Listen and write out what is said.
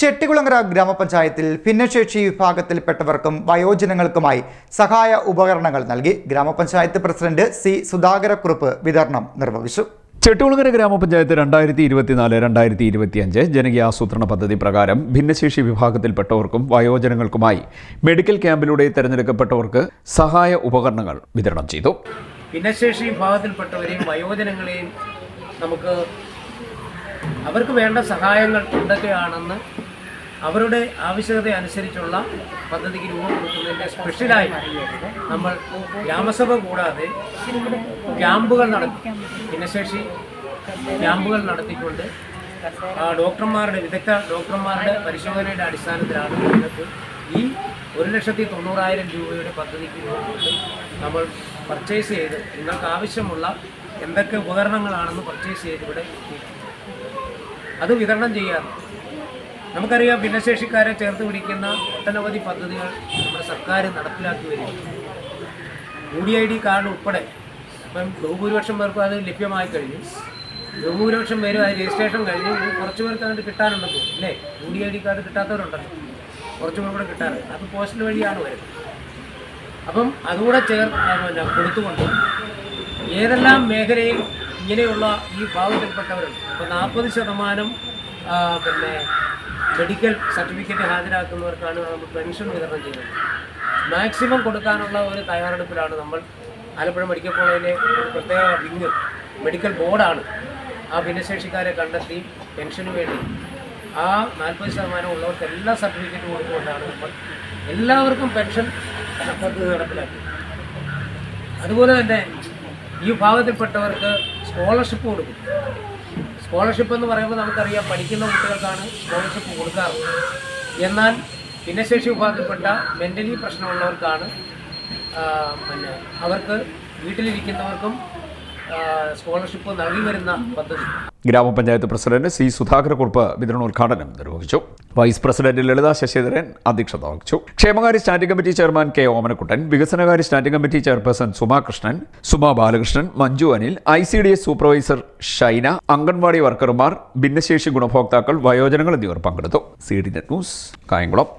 ചെട്ടികുളങ്ങര ഗ്രാമപഞ്ചായത്തിൽ ഭിന്നശേഷി വിഭാഗത്തിൽപ്പെട്ടവർക്കും വയോജനങ്ങൾക്കുമായി സഹായ ഉപകരണങ്ങൾ നൽകി ഗ്രാമപഞ്ചായത്ത് പ്രസിഡന്റ് സി സുധാകരക്കുറുപ്പ് വിതരണം നിർവഹിച്ചു. ചെട്ടികുളങ്ങര ഗ്രാമപഞ്ചായത്ത് രണ്ടായിരത്തി ഇരുപത്തിനാല് രണ്ടായിരത്തി ഇരുപത്തിയഞ്ച് ജനകീയ ആസൂത്രണ പദ്ധതി പ്രകാരം ഭിന്നശേഷി വിഭാഗത്തിൽപ്പെട്ടവർക്കും വയോജനങ്ങൾക്കുമായി മെഡിക്കൽ ക്യാമ്പിലൂടെ തിരഞ്ഞെടുക്കപ്പെട്ടവർക്ക് സഹായ ഉപകരണങ്ങൾ വിതരണം ചെയ്തു. ഭിന്നശേഷി വിഭാഗത്തിൽപ്പെട്ടവരെയും വയോജനങ്ങളെയും നമുക്ക് അവർക്ക് വേണ്ട സഹായങ്ങൾ എന്തൊക്കെയാണെന്ന് അവരുടെ ആവശ്യകത അനുസരിച്ചുള്ള പദ്ധതിക്ക് രൂപം കൊടുക്കുന്നതിന്റെ സ്പെഷ്യലായി നമ്മൾ ഗ്രാമസഭ കൂടാതെ ക്യാമ്പുകൾ നടത്തി ഭിന്നശേഷി ക്യാമ്പുകൾ നടത്തിക്കൊണ്ട് ഡോക്ടർമാരുടെ വിദഗ്ധ ഡോക്ടർമാരുടെ പരിശോധനയുടെ അടിസ്ഥാനത്തിലാണ് ഈ ഒരു ലക്ഷത്തി തൊണ്ണൂറായിരം രൂപയുടെ പദ്ധതിക്ക് നമ്മൾ പർച്ചേസ് ചെയ്ത് നിങ്ങൾക്ക് ആവശ്യമുള്ള എന്തൊക്കെ ഉപകരണങ്ങളാണെന്ന് പർച്ചേസ് ചെയ്ത് ഇവിടെ അത് വിതരണം ചെയ്യാറ് നമുക്കറിയാം ഭിന്നശേഷിക്കാരെ ചേർത്ത് പിടിക്കുന്ന ഒട്ടനവധി പദ്ധതികൾ നമ്മുടെ സർക്കാർ നടപ്പിലാക്കി വരികയാണ്. U D I D card ഉൾപ്പെടെ ഇപ്പം ബഹുഭൂരിപക്ഷം പേർക്കും അത് ലഭ്യമായി കഴിഞ്ഞു. ബഹുഭൂരിപക്ഷം പേരും അത് രജിസ്ട്രേഷൻ കഴിഞ്ഞു. കുറച്ച് പേർക്ക് അങ്ങോട്ട് കിട്ടാനുണ്ടെന്ന് അല്ലേ? U D I D card കിട്ടാത്തവരുണ്ടല്ലോ. കുറച്ച് കൂടെ കിട്ടാറുണ്ട്. അത് പോസ്റ്റിന് വഴിയാണ് വരുന്നത്. അപ്പം അതുകൂടെ ചേർ പിന്നെ കൊടുത്തുകൊണ്ട് ഏതെല്ലാം മേഖലയിൽ ഇങ്ങനെയുള്ള ഈ ഭാഗത്തിൽപ്പെട്ടവരുണ്ട്? ഇപ്പോൾ നാൽപ്പത് ശതമാനം പിന്നെ മെഡിക്കൽ സർട്ടിഫിക്കറ്റ് ഹാജരാക്കുന്നവർക്കാണ് നമ്മൾ പെൻഷൻ വിതരണം ചെയ്യുന്നത്. മാക്സിമം കൊടുക്കാനുള്ള ഒരു തയ്യാറെടുപ്പിലാണ് നമ്മൾ ആലപ്പുഴ മെഡിക്കൽ കോളേജിലെ ഒരു പ്രത്യേക വിങ് മെഡിക്കൽ ബോർഡാണ്. ആ ഭിന്നശേഷിക്കാരെ കണ്ടെത്തി പെൻഷന് വേണ്ടി ആ നാൽപ്പത് ശതമാനം ഉള്ളവർക്ക് എല്ലാ സർട്ടിഫിക്കറ്റും കൊടുത്തുകൊണ്ടാണ് നമ്മൾ എല്ലാവർക്കും പെൻഷൻ പദ്ധതി നടപ്പിലാക്കി അതുപോലെ തന്നെ ഈ വിഭാഗത്തിൽപ്പെട്ടവർക്ക് സ്കോളർഷിപ്പ് കൊടുക്കും. സ്കോളർഷിപ്പ് എന്ന് പറയുമ്പോൾ നമുക്കറിയാം പഠിക്കുന്ന കുട്ടികൾക്കാണ് സ്കോളർഷിപ്പ് കൊടുക്കാറ് എന്നാൽ ഭിന്നശേഷി വിഭാഗത്തിൽപ്പെട്ട മെന്റലി പ്രശ്നമുള്ളവർക്കാണ് പിന്നെ അവർക്ക് വീട്ടിലിരിക്കുന്നവർക്കും സ്കോളർഷിപ്പ് നൽകി വരുന്ന പദ്ധതി. ഗ്രാമപഞ്ചായത്ത് പ്രസിഡന്റ് സി സുധാകരക്കുറുപ്പ് വിതരണോദ്ഘാടനം നിർവഹിച്ചു. വൈസ് പ്രസിഡന്റ് ലളിത ശശിധരൻ അധ്യക്ഷത വഹിച്ചു. ക്ഷേമകാര്യ standing committee chairman K Omanakuttan വികസനകാര്യ standing committee chairperson Sumakrishnan Suma Balakrishnan Manju Anil I C D S supervisor Shaina anganwadi വർക്കർമാർ ഭിന്നശേഷി ഗുണഭോക്താക്കൾ വയോജനങ്ങൾ എന്നിവർ പങ്കെടുത്തു. C D net news Kayamkulam.